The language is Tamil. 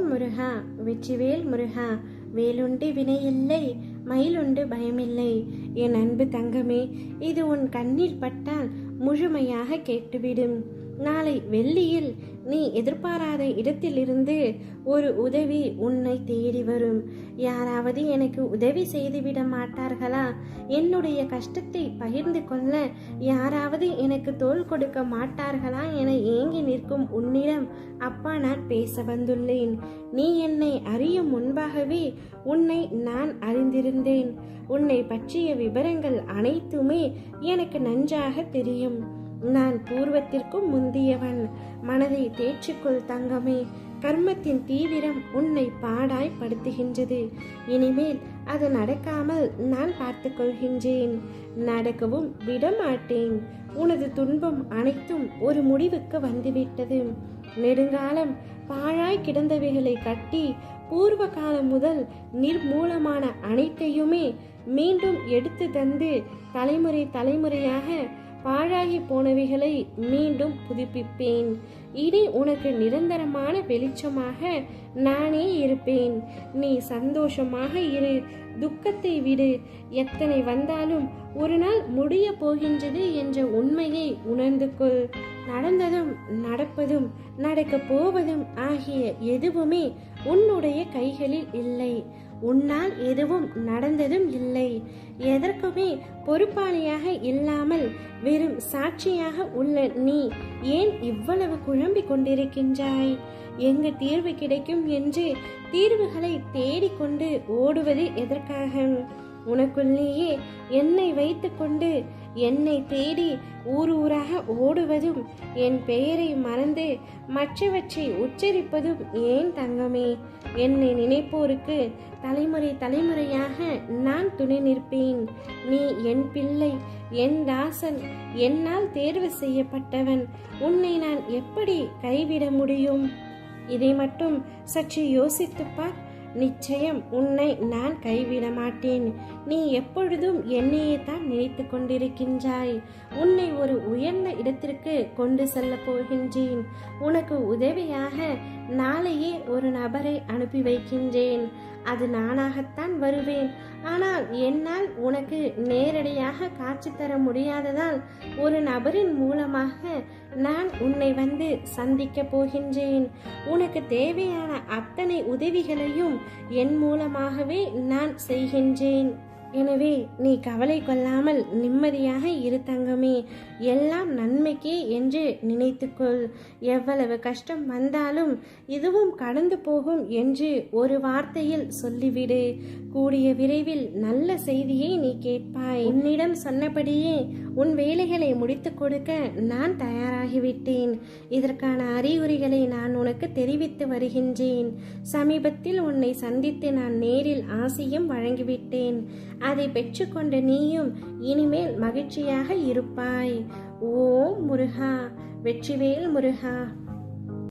ஓம் முருகா வெற்றிவேல் முருகா வேலுண்டு வினையில்லை மயிலுண்டு பயமில்லை. என் அன்பு தங்கமே இது உன் கண்ணீர் பட்டால் முழுமையாக கேட்டுவிடும். நாளை வெள்ளியில் நீ எதிர்பாராத இடத்திலிருந்து ஒரு உதவி உன்னை தேடி வரும். யாராவது எனக்கு உதவி செய்துவிட மாட்டார்களா? என்னுடைய கஷ்டத்தை பகிர்ந்து கொள்ள யாராவது எனக்கு தோள் கொடுக்க மாட்டார்களா என ஏங்கி நிற்கும் உன்னிடம் அப்பா நான் பேச வந்துள்ளேன். நீ என்னை அறியும் முன்பாகவே உன்னை நான் அறிந்திருந்தேன். உன்னை பற்றிய விவரங்கள் அனைத்துமே எனக்கு நன்றாக தெரியும். நான் பூர்வத்திற்கும் முந்தியவன். மனதை தேற்றிக்கொள் தங்கமே. கர்மத்தின் தீவிரம் உன்னை பாடாய் படுத்துகின்றது. இனிமேல் அது நடக்காமல் நான் பார்த்து கொள்கின்றேன். நடக்கவும் விடமாட்டேன். உனது துன்பம் அனைத்தும் ஒரு முடிவுக்கு வந்துவிட்டது. நெடுங்காலம் பாழாய் கிடந்தவைகளை கட்டி பூர்வ காலம் முதல் நிர்மூலமான அனைத்தையுமே மீண்டும் எடுத்து தந்து தலைமுறை தலைமுறையாக பாழாகி போனவைகளை மீண்டும் புதுப்பிப்பேன். இனி உனக்கு நிரந்தரமான வெளிச்சமாக நானே இருப்பேன். நீ சந்தோஷமாக இரு. துக்கத்தை விடு. எத்தனை வந்தாலும் ஒரு நாள் முடிய போகின்றது என்ற உண்மையை உணர்ந்து கொள் நடந்ததும் நடப்பதும் நடக்கப் போவதும் ஆகிய எதுவுமே உன்னுடைய கைகளில் இல்லை. உன்னால் எதுவும் நடந்ததும் இல்லை. எதற்குமே பொறுப்பாளியாக இல்லாமல் வெறும் சாட்சியாக உள்ள நீ ஏன் இவ்வளவு குழம்பிக் கொண்டிருக்கின்றாய்? எங்கு தீர்வு கிடைக்கும் என்று தீர்வுகளை தேடிக்கொண்டு ஓடுவது எதற்காக? உனக்குள்ளேயே என்னை வைத்துக்கொண்டு என்னை தேடி ஊர் ஊராக ஓடுவதும் என் பெயரை மறந்து மற்றவற்றை உச்சரிப்பதும் ஏன் தங்கமே? என்னை நினைப்போருக்கு தலைமுறை தலைமுறையாக நான் துணை நிற்பேன். நீ என் பிள்ளை என் தாசன் என்னால் தேர்வு செய்யப்பட்டவன். உன்னை நான் எப்படி கைவிட முடியும்? இதை மட்டும் சற்று யோசித்துப்பார் பார். நிச்சயம் உன்னை நான் கைவிட மாட்டேன் நீ எப்பொழுதும் என்னையே தான் நினைத்து கொண்டிருக்கின்றாய். உன்னை ஒரு உயர்ந்த இடத்திற்கு கொண்டு செல்ல போகின்றேன். உனக்கு உதவியாக நாளையே ஒரு நபரை அனுப்பி வைக்கின்றேன். அது நானாகத்தான் வருவேன். ஆனால் என்னால் உனக்கு நேரடியாக காட்சி தர முடியாததால் ஒரு நபரின் மூலமாக நான் உன்னை வந்து சந்திக்க போகின்றேன். உனக்கு தேவையான அத்தனை உதவிகளையும் என் மூலமாகவே நான் செய்கின்றேன். எனவே நீ கவலை கொள்ளாமல் நிம்மதியாக இரு தங்கமே. எல்லாம் நன்மைக்கே என்று நினைத்துக்கொள். எவ்வளவு கஷ்டம் வந்தாலும் இதுவும் கடந்து போகும் என்று ஒரு வார்த்தையில் சொல்லிவிடு. கூடிய விரைவில் நல்ல செய்தியை நீ கேட்பாய். உன்னிடம் சொன்னபடியே உன் வேலைகளை முடித்து கொடுக்க நான் தயாராகிவிட்டேன். இதற்கான அறிகுறிகளை நான் உனக்கு தெரிவித்து வருகின்றேன். சமீபத்தில் உன்னை சந்தித்து நான் நேரில் ஆசையும் வழங்கிவிட்டேன். அதை பெற்றுக்கொண்ட நீயும் இனிமேல் மகிழ்ச்சியாக இருப்பாய். ஓம் முருகா வெற்றிவேல் முருகா.